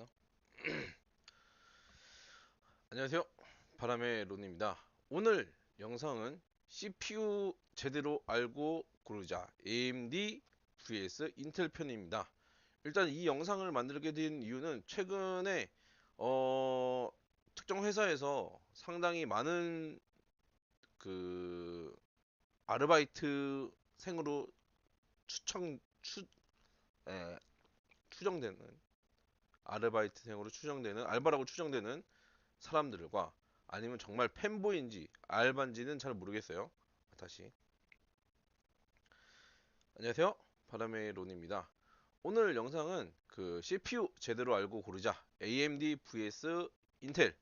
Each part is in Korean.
됐나? 안녕하세요. 바람의 론입니다. 오늘 영상은 CPU 제대로 알고 고르자 AMD vs 인텔 편입니다. 일단 이 영상을 만들게 된 이유는 최근에 어, 특정 회사에서 상당히 많은 그 아르바이트 생으로 추천 추 에, 추정되는 아르바이트생으로 추정되는 알바라고 추정되는 사람들과 아니면 정말 팬보인지 알바인지는 잘 모르겠어요. 다시 안녕하세요. 바람의 론입니다. 오늘 영상은 그 CPU 제대로 알고 고르자 AMD vs 인텔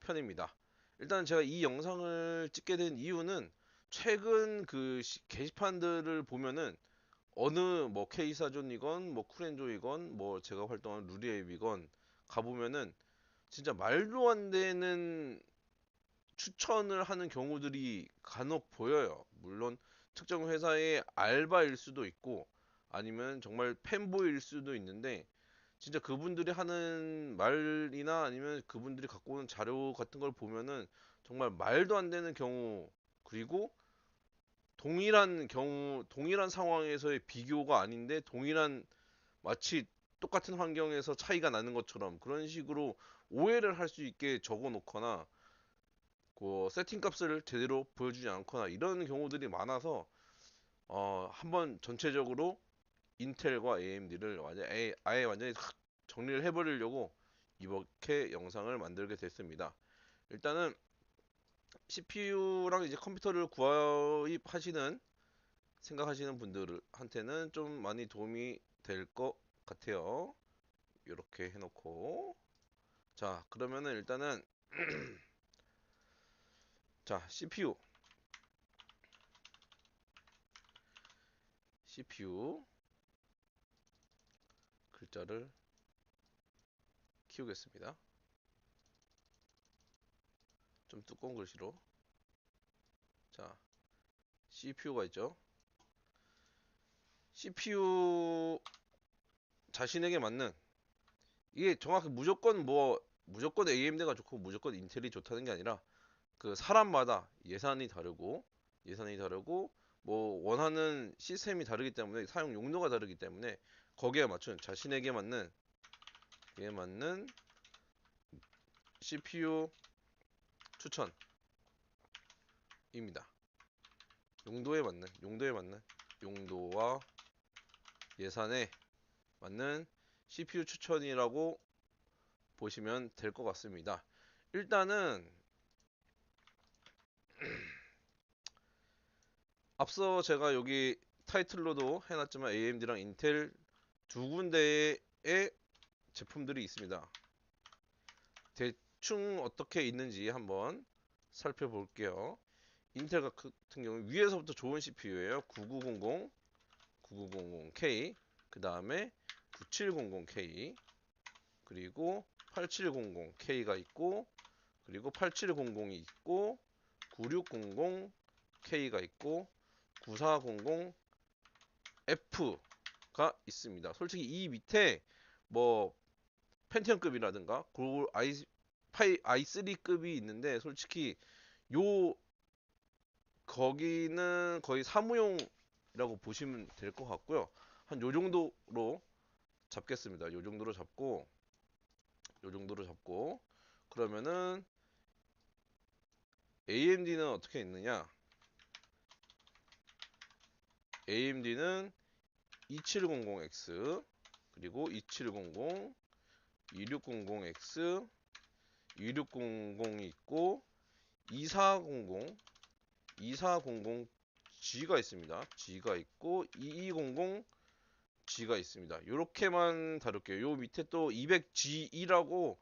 편입니다. 일단 제가 이 영상을 찍게 된 이유는 최근 그 시- 게시판들을 보면은 어느 뭐 K사존이건 뭐 쿠렌조이건 뭐 제가 활동한 루리앱이건 가보면은 진짜 말도 안 되는 추천을 하는 경우들이 간혹 보여요. 물론 특정 회사의 알바일 수도 있고 아니면 정말 팬보일 수도 있는데 진짜 그분들이 하는 말이나 아니면 그분들이 갖고 오는 자료 같은 걸 보면은 정말 말도 안 되는 경우 그리고 동일한 경우, 동일한 상황에서의 비교가 아닌데 동일한 마치 똑같은 환경에서 차이가 나는 것처럼 그런 식으로 오해를 할 수 있게 적어 놓거나 그 세팅 값을 제대로 보여주지 않거나 이런 경우들이 많아서 어, 한번 전체적으로 인텔과 AMD를 완전 아예, 아예 완전히 확 정리를 해버리려고 이렇게 영상을 만들게 됐습니다. 일단은 CPU랑 이제 컴퓨터를 구입하시는 생각하시는 분들한테는 좀 많이 도움이 될 것 같아요. 이렇게 해놓고 자 그러면은 일단은 자 CPU CPU 글자를 키우겠습니다. 좀 두꺼운 글씨로 자 CPU가 있죠. CPU 자신에게 맞는 이게 정확히 무조건 뭐 무조건 AMD가 좋고 무조건 인텔이 좋다는 게 아니라 그 사람마다 예산이 다르고 예산이 다르고 뭐 원하는 시스템이 다르기 때문에 사용 용도가 다르기 때문에 거기에 맞춘 자신에게 맞는 에 맞는 CPU 추천입니다. 용도에 맞는 용도에 맞는 용도와 예산에 맞는 CPU 추천이라고 보시면 될 것 같습니다. 일단은 앞서 제가 여기 타이틀로도 해놨지만 AMD랑 인텔 두 군데의 제품들이 있습니다. 대 충 어떻게 있는지 한번 살펴볼게요. 인텔 같은 경우 위에서부터 좋은 CPU예요. 9900, 9900K, 그 다음에 9700K, 그리고 8700K가 있고, 그리고 8700이 있고, 9600K가 있고, 9400F가 있습니다. 솔직히 이 밑에 뭐 펜티엄급이라든가 그 i i3급이 있는데 솔직히 요 거기는 거의 사무용이라고 보시면 될 것 같고요. 한 요 정도로 잡겠습니다. 요 정도로 잡고 요 정도로 잡고 그러면은 AMD는 어떻게 있느냐? AMD는 2700X 그리고 2700 2600X 2600이 있고 2400 2400G가 있습니다. G가 있고 2200 G가 있습니다. 이렇게만 다룰게요. 요 밑에 또 200G이라고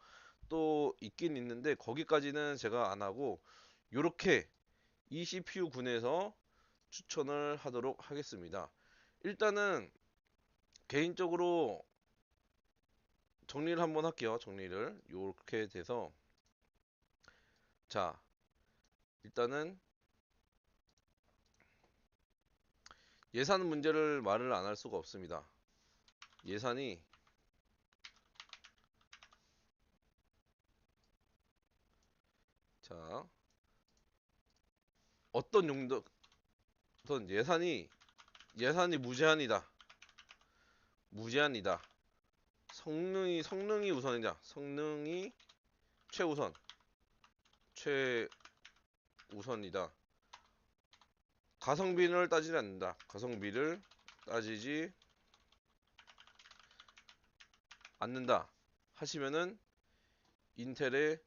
또 있긴 있는데 거기까지는 제가 안 하고 이렇게 이 CPU 군에서 추천을 하도록 하겠습니다. 일단은 개인적으로 정리를 한번 할게요. 정리를 이렇게 돼서 자, 일단은 예산 문제를 말을 안 할 수가 없습니다. 예산이 자 어떤 용도 어떤 예산이 예산이 무제한이다. 무제한이다. 성능이 성능이 우선이다. 성능이 최우선. 최우선이다. 가성비를 따지지 않는다. 가성비를 따지지 않는다. 하시면은 인텔의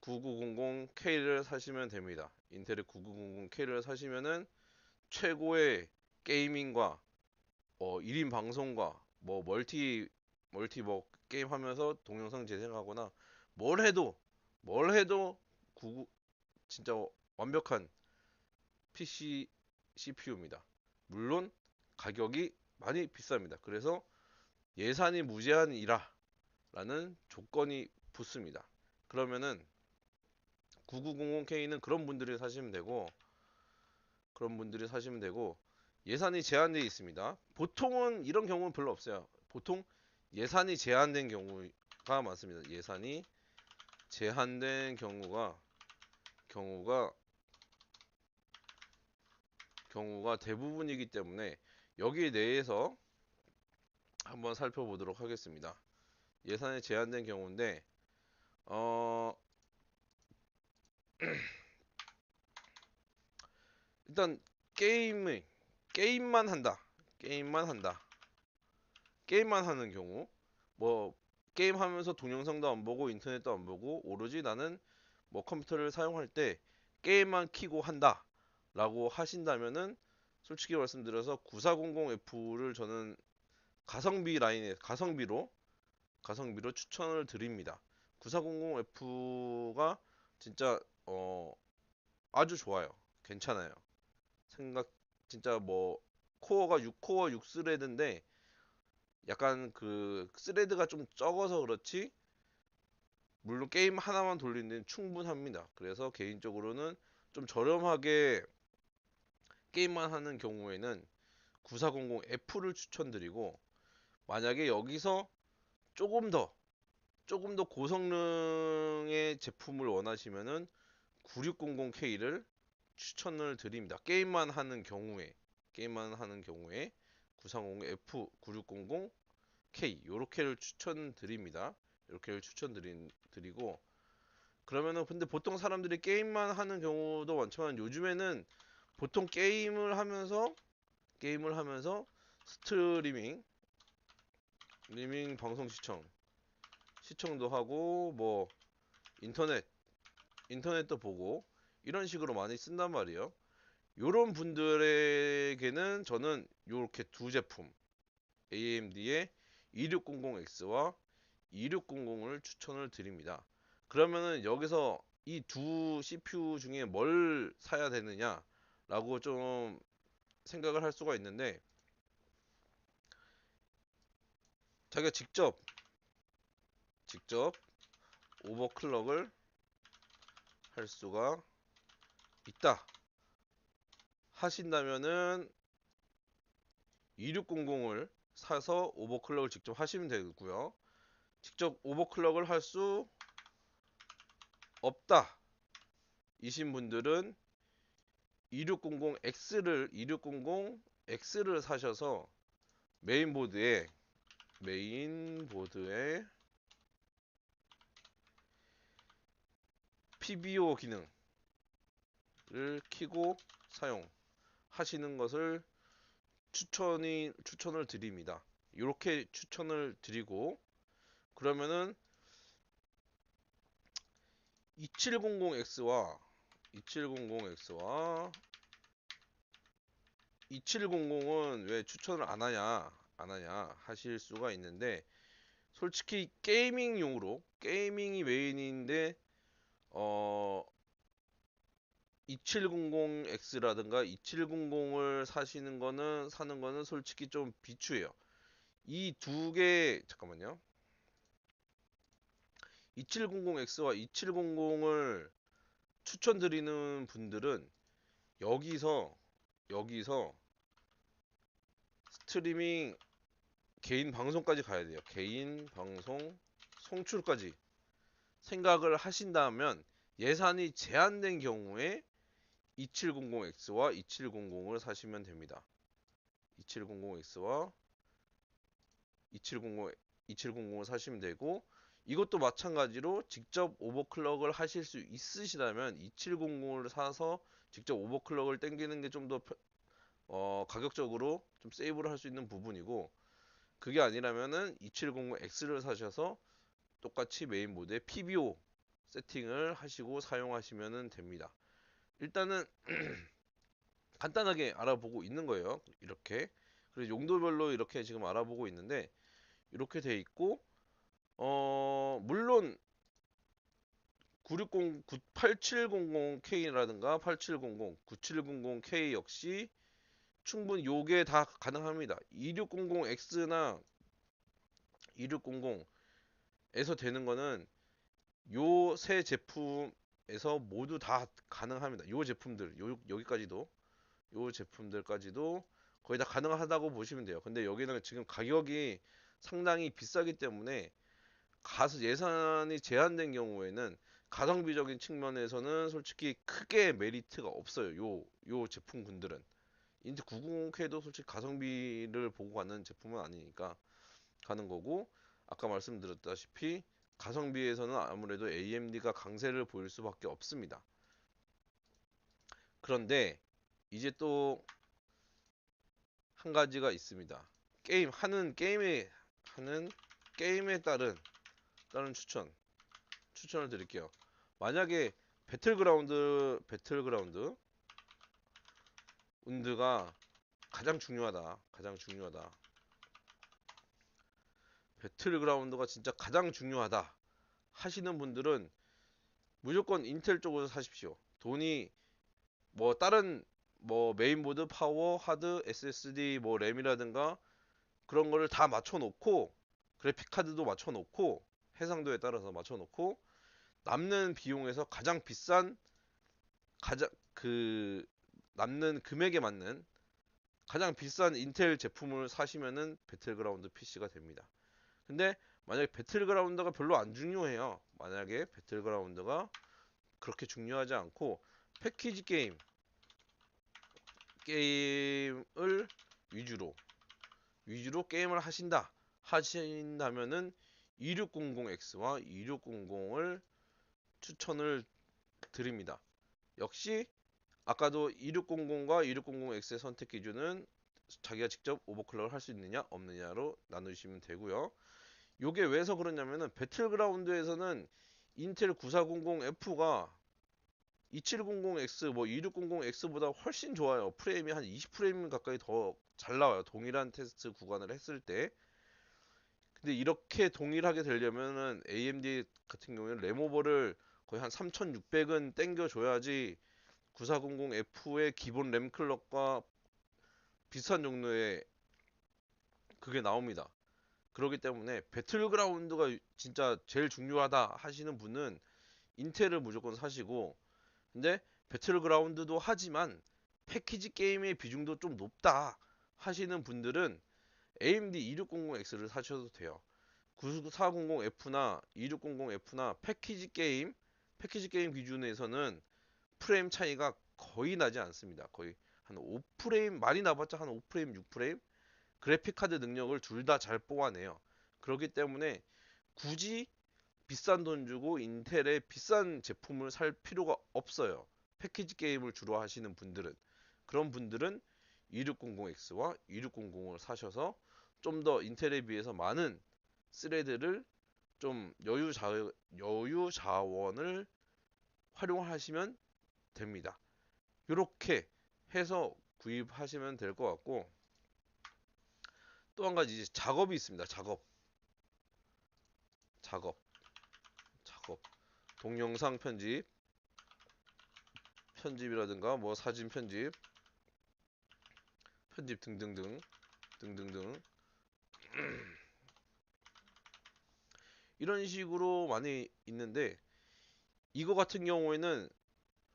9900K를 사시면 됩니다. 인텔의 9900K를 사시면은 최고의 게이밍과 어, 1인 방송과 뭐 멀티 멀티 뭐 게임 하면서 동영상 재생하거나 뭘 해도 뭘 해도 99 진짜 완벽한 PC CPU입니다. 물론 가격이 많이 비쌉니다. 그래서 예산이 무제한이라 라는 조건이 붙습니다. 그러면은 9900K는 그런 분들이 사시면 되고 그런 분들이 사시면 되고 예산이 제한되어 있습니다. 보통은 이런 경우는 별로 없어요. 보통 예산이 제한된 경우가 많습니다. 예산이 제한된 경우가 경우가 경우가 대부분이기 때문에 여기 내에서 한번 살펴보도록 하겠습니다. 예산이 제한된 경우인데 어 일단 게임을 게임만 한다. 게임만 한다. 게임만 하는 경우 뭐 게임 하면서 동영상도 안 보고 인터넷도 안 보고 오로지 나는 뭐 컴퓨터를 사용할 때 게임만 키고 한다 라고 하신다면은 솔직히 말씀드려서 9400F를 저는 가성비 라인에 가성비로 가성비로 추천을 드립니다. 9400F가 진짜 어 아주 좋아요. 괜찮아요. 생각 진짜 뭐 코어가 6코어 6스레드인데 약간 그 스레드가 좀 적어서 그렇지 물론 게임 하나만 돌리는 데는 충분합니다. 그래서 개인적으로는 좀 저렴하게 게임만 하는 경우에는 9400F를 추천드리고 만약에 여기서 조금 더 조금 더 고성능의 제품을 원하시면은 9600K를 추천을 드립니다. 게임만 하는 경우에 게임만 하는 경우에 930F 9600K 요렇게를 추천드립니다. 이렇게를 추천드리고 그러면은 근데 보통 사람들이 게임만 하는 경우도 많지만 요즘에는 보통 게임을 하면서 게임을 하면서 스트리밍 리밍 방송 시청 시청도 하고 뭐 인터넷 인터넷도 보고 이런 식으로 많이 쓴단 말이에요. 요런 분들에게는 저는 요렇게 두 제품 AMD의 2600X와 2600을 추천을 드립니다. 그러면은 여기서 이 두 CPU 중에 뭘 사야 되느냐 라고 좀 생각을 할 수가 있는데 자기가 직접 직접 오버클럭을 할 수가 있다 하신다면은 2600을 사서 오버클럭을 직접 하시면 되고요 직접 오버클럭을 할 수 없다 이신 분들은 2600X를 2600X를 사셔서 메인보드에 메인보드에 PBO 기능을 키고 사용하시는 것을 추천이 추천을 드립니다. 이렇게 추천을 드리고 그러면은 2700X와 2700X와 2700은 왜 추천을 안 하냐 안 하냐 하실 수가 있는데 솔직히 게이밍용으로 게이밍이 메인인데 어 2700X라든가 2700을 사시는 거는 사는 거는 솔직히 좀 비추해요. 이 두 개 잠깐만요. 2700X와 2700을 추천드리는 분들은 여기서 여기서 스트리밍 개인 방송까지 가야 돼요. 개인 방송 송출까지 생각을 하신다면 예산이 제한된 경우에 2700X와 2700을 사시면 됩니다. 2700X와 2700, 2700을 사시면 되고 이것도 마찬가지로 직접 오버클럭을 하실 수 있으시다면 2700을 사서 직접 오버클럭을 땡기는 게 좀더 어, 가격적으로 좀 세이브를 할 수 있는 부분이고 그게 아니라면은 2700X를 사셔서 똑같이 메인 모드에 PBO 세팅을 하시고 사용하시면 됩니다. 일단은 간단하게 알아보고 있는 거예요. 이렇게 그래서 용도별로 이렇게 지금 알아보고 있는데 이렇게 돼 있고 어 물론 960, 8700K라든가 8700, 9700K 역시 충분히 요게 다 가능합니다. 2600X나 2600에서 되는 거는 요 세 제품에서 모두 다 가능합니다. 요 제품들 요 여기까지도 요 제품들까지도 거의 다 가능하다고 보시면 돼요. 근데 여기는 지금 가격이 상당히 비싸기 때문에 가서 예산이 제한된 경우에는 가성비적인 측면에서는 솔직히 크게 메리트가 없어요. 요, 요 제품군들은. 인제 990K도 솔직히 가성비를 보고 가는 제품은 아니니까 가는 거고, 아까 말씀드렸다시피 가성비에서는 아무래도 AMD가 강세를 보일 수밖에 없습니다. 그런데 이제 또 한 가지가 있습니다. 게임 하는 게임에 하는 게임에 따른 다른 추천 추천을 드릴게요. 만약에 배틀그라운드 배틀그라운드 운드가 가장 중요하다. 가장 중요하다. 배틀그라운드가 진짜 가장 중요하다 하시는 분들은 무조건 인텔 쪽으로 사십시오. 돈이 뭐 다른 뭐 메인보드, 파워, 하드, SSD, 뭐 램이라든가 그런 거를 다 맞춰 놓고 그래픽 카드도 맞춰 놓고 해상도에 따라서 맞춰 놓고 남는 비용에서 가장 비싼 가장 그 남는 금액에 맞는 가장 비싼 인텔 제품을 사시면은 배틀그라운드 PC가 됩니다. 근데 만약에 배틀그라운드가 별로 안 중요해요. 만약에 배틀그라운드가 그렇게 중요하지 않고 패키지 게임 게임을 위주로 위주로 게임을 하신다 하신다면은 2600X와 2600을 추천을 드립니다. 역시 아까도 2600과 2600X의 선택 기준은 자기가 직접 오버클럭을 할 수 있느냐 없느냐로 나누시면 되고요. 요게 왜서 그러냐면은 배틀그라운드에서는 인텔 9400F가 2700X 뭐 2600X보다 훨씬 좋아요. 프레임이 한 20프레임 가까이 더 잘 나와요. 동일한 테스트 구간을 했을 때. 근데 이렇게 동일하게 되려면은 AMD 같은 경우에는 램오버를 거의 한 3600은 땡겨 줘야지 9400F의 기본 램 클럭과 비슷한 종류의 그게 나옵니다. 그렇기 때문에 배틀그라운드가 진짜 제일 중요하다 하시는 분은 인텔을 무조건 사시고 근데 배틀그라운드도 하지만 패키지 게임의 비중도 좀 높다 하시는 분들은 AMD 2600X를 사셔도 돼요. 9400F나 2600F나 패키지 게임, 패키지 게임 기준에서는 프레임 차이가 거의 나지 않습니다. 거의 한 5프레임, 많이 나봤자 한 5프레임, 6프레임? 그래픽 카드 능력을 둘 다 잘 뽑아내요. 그렇기 때문에 굳이 비싼 돈 주고 인텔의 비싼 제품을 살 필요가 없어요. 패키지 게임을 주로 하시는 분들은 그런 분들은 2600X와 2600을 사셔서 좀 더 인텔에 비해서 많은 스레드를 좀 여유 자 여유 자원을 활용하시면 됩니다. 이렇게 해서 구입하시면 될 것 같고 또 한 가지 작업이 있습니다. 작업. 작업. 작업. 동영상 편집. 편집이라든가 뭐 사진 편집 편집 등등등 등등등 이런 식으로 많이 있는데 이거 같은 경우에는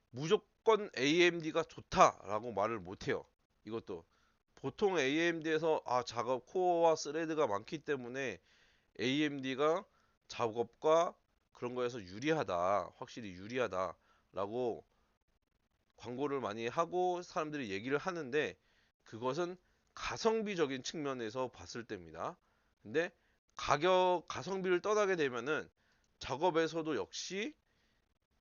무조건 AMD가 좋다라고 말을 못해요. 이것도 보통 AMD에서 아 작업 코어와 스레드가 많기 때문에 AMD가 작업과 그런 거에서 유리하다, 확실히 유리하다라고 광고를 많이 하고 사람들이 얘기를 하는데 그것은 가성비적인 측면에서 봤을 때입니다. 근데 가격, 가성비를 떠나게 되면은 작업에서도 역시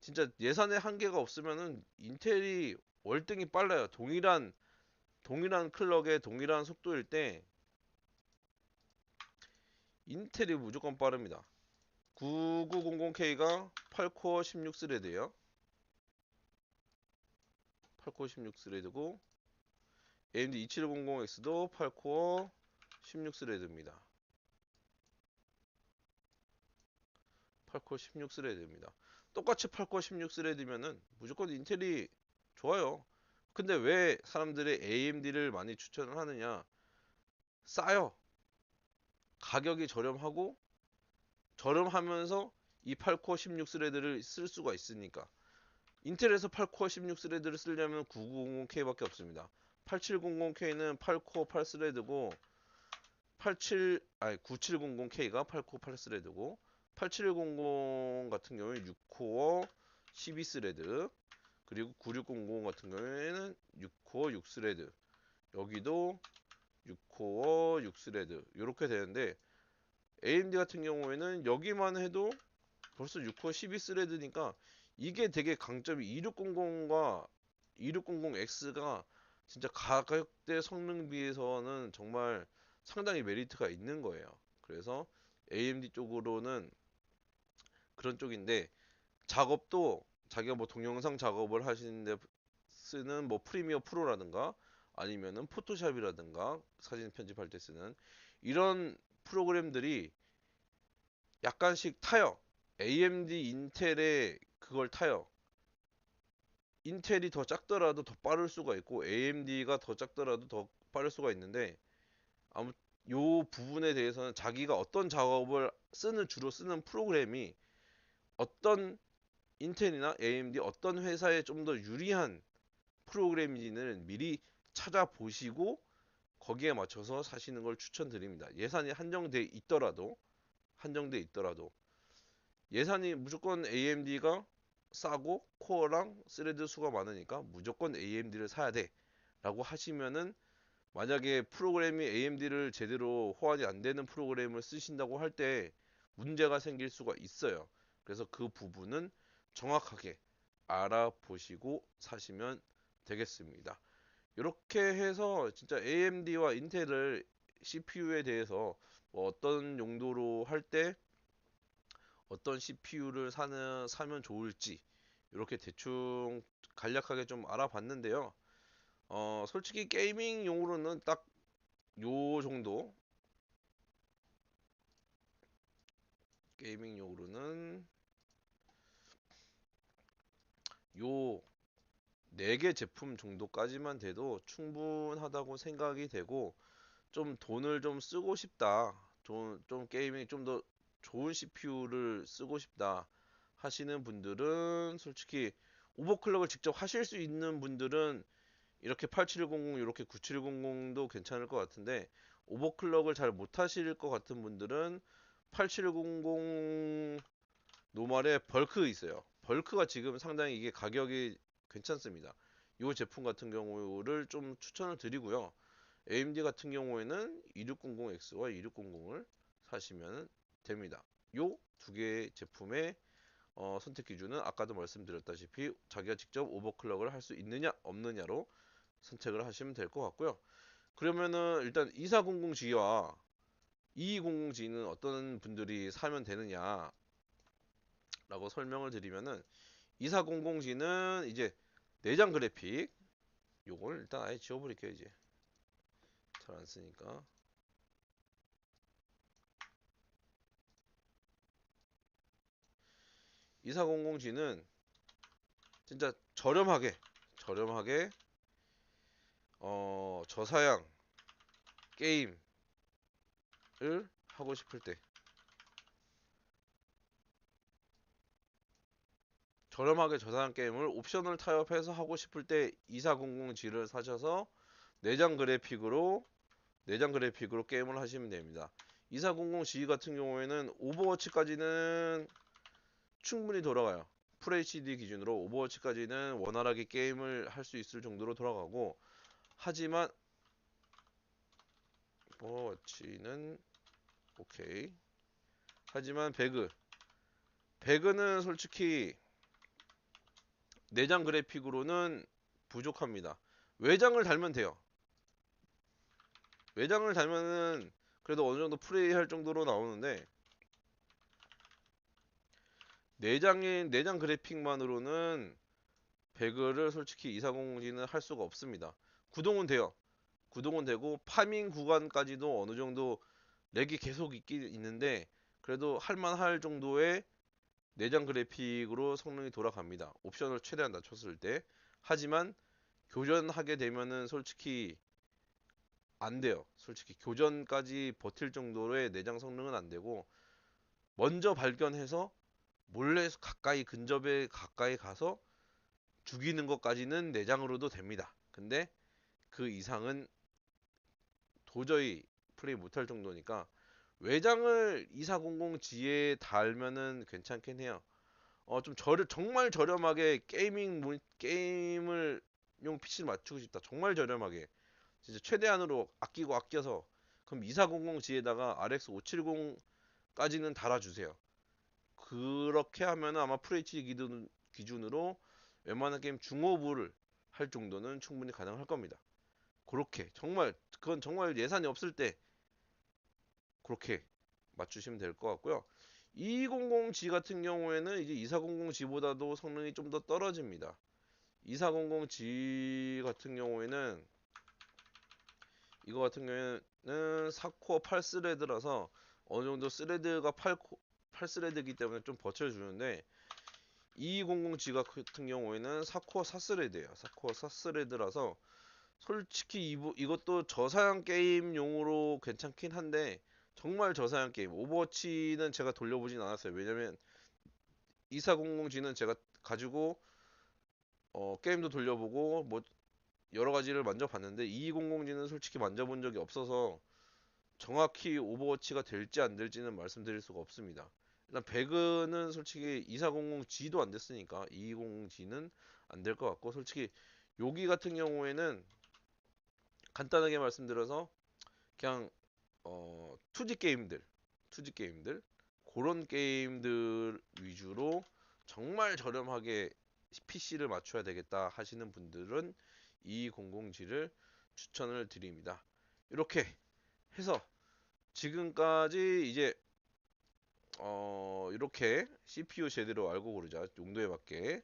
진짜 예산의 한계가 없으면은 인텔이 월등히 빨라요. 동일한 동일한 클럭의 동일한 속도일 때 인텔이 무조건 빠릅니다. 9900K가 8코어 16스레드예요. 8코어 16스레드고 AMD 2700X도 8코어 16스레드입니다. 8코어 16스레드입니다. 똑같이 8코어 16스레드면은 무조건 인텔이 좋아요. 근데 왜 사람들이 AMD를 많이 추천을 하느냐? 싸요. 가격이 저렴하고 저렴하면서 이 8코어 16스레드를 쓸 수가 있으니까 인텔에서 8코어 16스레드를 쓰려면 9900K밖에 없습니다. 8700K는 8코어 8스레드고 87 아니 9700K가 8코어 8스레드고 8700 같은 경우에 6코어 12스레드 그리고 9600 같은 경우에는 6코어 6스레드. 여기도 6코어 6스레드. 이렇게 되는데 AMD 같은 경우에는 여기만 해도 벌써 6코어 12스레드니까 이게 되게 강점이 2600과 2600X가 진짜 가격대 성능 비해서는 정말 상당히 메리트가 있는 거예요. 그래서 AMD 쪽으로는 그런 쪽인데 작업도 자기가 뭐 동영상 작업을 하시는데 쓰는 뭐 프리미어 프로라든가 아니면은 포토샵이라든가 사진 편집할 때 쓰는 이런 프로그램들이 약간씩 타요. AMD 인텔의 그걸 타요. 인텔이 더 작더라도 더 빠를 수가 있고 AMD가 더 작더라도 더 빠를 수가 있는데 아무 요 부분에 대해서는 자기가 어떤 작업을 쓰는 주로 쓰는 프로그램이 어떤 인텔이나 AMD 어떤 회사에 좀 더 유리한 프로그램인지는 미리 찾아보시고 거기에 맞춰서 사시는 걸 추천드립니다. 예산이 한정돼 있더라도 한정돼 있더라도 예산이 무조건 AMD가 싸고 코어랑 스레드 수가 많으니까 무조건 AMD를 사야 돼 라고 하시면은 만약에 프로그램이 AMD를 제대로 호환이 안 되는 프로그램을 쓰신다고 할 때 문제가 생길 수가 있어요. 그래서 그 부분은 정확하게 알아보시고 사시면 되겠습니다. 이렇게 해서 진짜 AMD와 인텔을 CPU에 대해서 뭐 어떤 용도로 할 때 어떤 CPU를 사는 사면 좋을지 이렇게 대충 간략하게 좀 알아봤는데요. 어, 솔직히 게이밍용으로는 딱 요 정도 게이밍용으로는 요 4개 제품 정도까지만 돼도 충분하다고 생각이 되고 좀 돈을 좀 쓰고 싶다. 좀, 좀 게이밍 좀 더 좋은 CPU를 쓰고 싶다 하시는 분들은 솔직히 오버클럭을 직접 하실 수 있는 분들은 이렇게 8700 이렇게 9700도 괜찮을 것 같은데 오버클럭을 잘 못하실 것 같은 분들은 8700 노멀에 벌크 있어요. 벌크가 지금 상당히 이게 가격이 괜찮습니다. 이 제품 같은 경우를 좀 추천을 드리고요. AMD 같은 경우에는 2600X와 2600을 사시면 됩니다. 요 두 개의 제품의 어, 선택 기준은 아까도 말씀드렸다시피 자기가 직접 오버클럭을 할 수 있느냐 없느냐로 선택을 하시면 될 것 같고요. 그러면은 일단 2400G와 2200G는 어떤 분들이 사면 되느냐 라고 설명을 드리면은 2400G는 이제 내장 그래픽 요걸 일단 아예 지워버릴게요 이제 잘 안쓰니까 2400G는 진짜 저렴하게 저렴하게 어 저사양 게임을 하고 싶을 때 저렴하게 저사양 게임을 옵션을 타협해서 하고 싶을 때 2400G를 사셔서 내장 그래픽으로 내장 그래픽으로 게임을 하시면 됩니다. 2400G 같은 경우에는 오버워치까지는 충분히 돌아가요. FHD 기준으로 오버워치까지는 원활하게 게임을 할 수 있을 정도로 돌아가고 하지만 오버워치는 오케이. 하지만 배그 배그는 솔직히 내장 그래픽으로는 부족합니다. 외장을 달면 돼요. 외장을 달면은 그래도 어느 정도 플레이할 정도로 나오는데 내장인 내장 그래픽만으로는 배그를 솔직히 2400G는 할 수가 없습니다. 구동은 돼요. 구동은 되고 파밍 구간까지도 어느 정도 렉이 계속 있긴 있는데 그래도 할만할 정도의 내장 그래픽으로 성능이 돌아갑니다. 옵션을 최대한 낮췄을 때. 하지만 교전하게 되면은 솔직히 안 돼요. 솔직히 교전까지 버틸 정도의 내장 성능은 안 되고 먼저 발견해서 몰래 가까이 근접에 가까이 가서 죽이는 것까지는 내장으로도 됩니다. 근데 그 이상은 도저히 플레이 못할 정도니까 외장을 2400G에 달면은 괜찮긴 해요. 어 좀 저렴 정말 저렴하게 게이밍 모니, 게임을 용 PC를 맞추고 싶다. 정말 저렴하게 진짜 최대한으로 아끼고 아껴서 그럼 2400G에다가 RX 570까지는 달아주세요. 그렇게 하면 아마 FHD 기준, 기준으로 웬만한 게임 중호부를 할 정도는 충분히 가능할 겁니다. 그렇게 정말 그건 정말 예산이 없을 때 그렇게 맞추시면 될 것 같고요. 200G 같은 경우에는 이제 2400G보다도 성능이 좀 더 떨어집니다. 2400G 같은 경우에는 이거 같은 경우에는 4코어 8스레드라서 어느 정도 스레드가 8코, 8스레드이기 때문에 좀 버텨주는데 2200G 같은 경우에는 4코어 4스레드예요. 4코어 4스레드라서 솔직히 이, 이것도 저사양 게임용으로 괜찮긴 한데 정말 저사양 게임 오버워치는 제가 돌려보진 않았어요. 왜냐면 2400G는 제가 가지고 어, 게임도 돌려보고 뭐 여러 가지를 만져봤는데 2200G는 솔직히 만져본 적이 없어서 정확히 오버워치가 될지 안 될지는 말씀드릴 수가 없습니다. 일단 배그는 솔직히 2400G도 안 됐으니까 220G는 안 될 것 같고 솔직히 여기 같은 경우에는 간단하게 말씀드려서 그냥 어 2D 게임들 2D 게임들 그런 게임들 위주로 정말 저렴하게 PC를 맞춰야 되겠다 하시는 분들은 200G를 추천을 드립니다. 이렇게 해서 지금까지 이제 어 이렇게 CPU 제대로 알고 고르자 용도에 맞게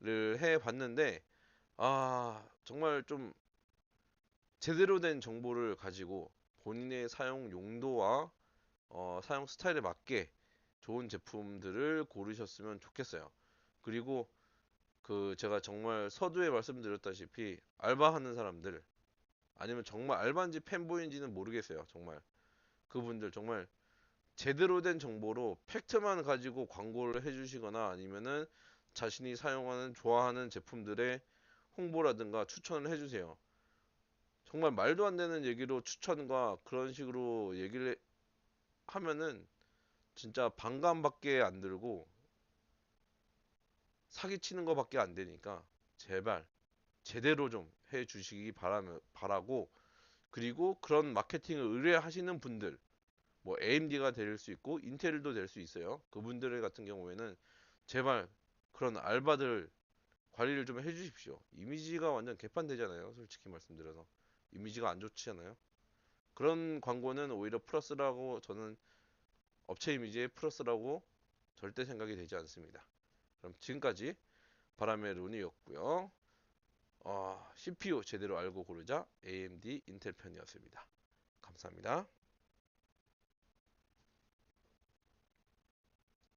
를 해 봤는데 아 정말 좀 제대로 된 정보를 가지고 본인의 사용 용도와 어, 사용 스타일에 맞게 좋은 제품들을 고르셨으면 좋겠어요. 그리고 그 제가 정말 서두에 말씀드렸다시피 알바하는 사람들 아니면 정말 알바인지 팬보인지는 모르겠어요. 정말 그분들 정말 제대로 된 정보로 팩트만 가지고 광고를 해주시거나 아니면은 자신이 사용하는 좋아하는 제품들의 홍보라든가 추천을 해주세요. 정말 말도 안 되는 얘기로 추천과 그런 식으로 얘기를 하면은 진짜 반감밖에 안 들고 사기치는 것밖에 안 되니까 제발 제대로 좀 해주시기 바라며, 바라고 그리고 그런 마케팅을 의뢰하시는 분들 뭐 AMD가 될 수 있고 인텔도 될 수 있어요. 그분들 같은 경우에는 제발 그런 알바들 관리를 좀 해주십시오. 이미지가 완전 개판되잖아요. 솔직히 말씀드려서 이미지가 안 좋잖아요. 그런 광고는 오히려 플러스라고 저는 업체 이미지에 플러스라고 절대 생각이 되지 않습니다. 그럼 지금까지 바람의 룬이었고요. 어, CPU 제대로 알고 고르자 AMD 인텔 편이었습니다. 감사합니다.